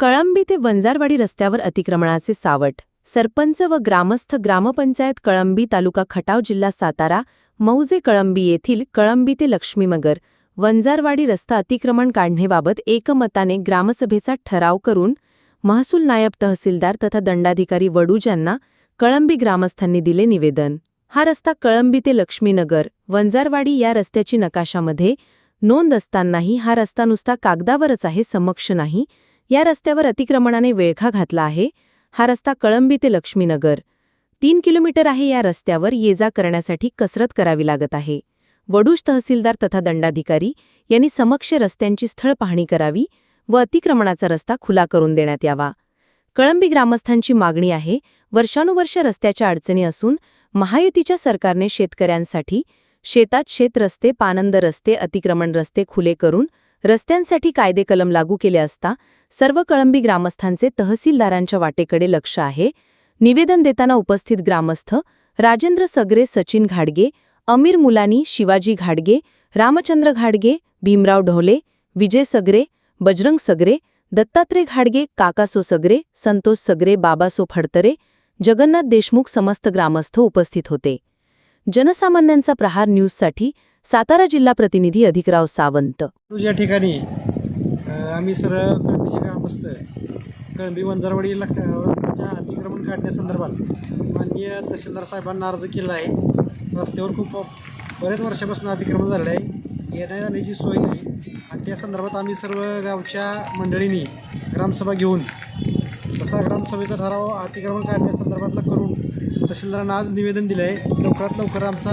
कळंबी ते वंजारवाडी रस्त्यावर अतिक्रमणाचे सावट. सरपंच व ग्रामस्थ ग्रामपंचायत कळंबी तालुका खटाव जिल्हा सातारा मौजे कळंबी येथील कळंबी ते लक्ष्मीनगर वंजारवाडी रस्ता अतिक्रमण काढण्याबाबत एकमताने ग्रामसभेचा ठराव करून महसूल नायब तहसीलदार तथा दंडाधिकारी वडूज यांना कळंबी ग्रामस्थांनी दिले निवेदन. हा रस्ता कळंबी ते लक्ष्मीनगर वंजारवाडी या रस्त्याची नकाशामध्ये नोंद असतानाही हा रस्ता नुसता कागदावरच आहे समक्ष नाही या रस्त्यावर अतिक्रमणाने वेळखा घातला आहे. हा रस्ता कळंबी ते लक्ष्मीनगर. तीन किलोमीटर आहे या रस्त्यावर ये जा करण्यासाठी कसरत करावी लागत आहे. वडूज तहसीलदार तथा दंडाधिकारी यांनी समक्ष रस्त्यांची स्थळ पाहणी करावी व अतिक्रमणाचा रस्ता खुला करून देण्यात यावा. कळंबी ग्रामस्थांची मागणी आहे वर्षानुवर्ष रस्त्याच्या अडचणी असून महायुतीच्या सरकारने शेतकऱ्यांसाठी शेतात शेत रस्ते पानंद रस्ते अतिक्रमण रस्ते खुले करून रस्त्यांसाठी कायदे कलम लागू केले असता सर्व कळंबी ग्रामस्थांचे तहसीलदारांच्या वाटेकडे लक्ष आहे. निवेदन देताना उपस्थित ग्रामस्थ राजेंद्र सगरे सचिन घाडगे अमीर मुलानी शिवाजी घाडगे रामचंद्र घाडगे भीमराव ढोले विजय सगरे बजरंग सगरे दत्तात्रय घाडगे काकासो सगरे संतोष सगरे बाबासो फडतरे जगन्नाथ देशमुख समस्त ग्रामस्थ उपस्थित होते. जनसामान्यांचा प्रहार न्यूजसाठी सातारा जिल्हा प्रतिनिधी अधिकराव सावंत. या ठिकाणी आम्ही सरळ कळंबीचे ग्रामस्थ कळंबी वंजारवाडी रस्त्याच्या अतिक्रमण काढण्यासंदर्भात माननीय तहसीलदार साहेबांना अर्ज केला आहे. रस्त्यावर खूप बरेच वर्षापासून अतिक्रमण झालेलं आहे. येण्या जाण्याची सोय नाही. आणि त्या संदर्भात आम्ही सर्व गावच्या मंडळींनी ग्रामसभा घेऊन तसा ग्रामसभेचा ठराव अतिक्रमण काढण्यासंदर्भातला करून तहसीलदारांना आज निवेदन दिलं आहे लवकरात लवकर आमचा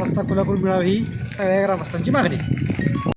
रस्ता खुला करून मिळावा ही सगळ्या ग्रामस्थांची मागणी आहे.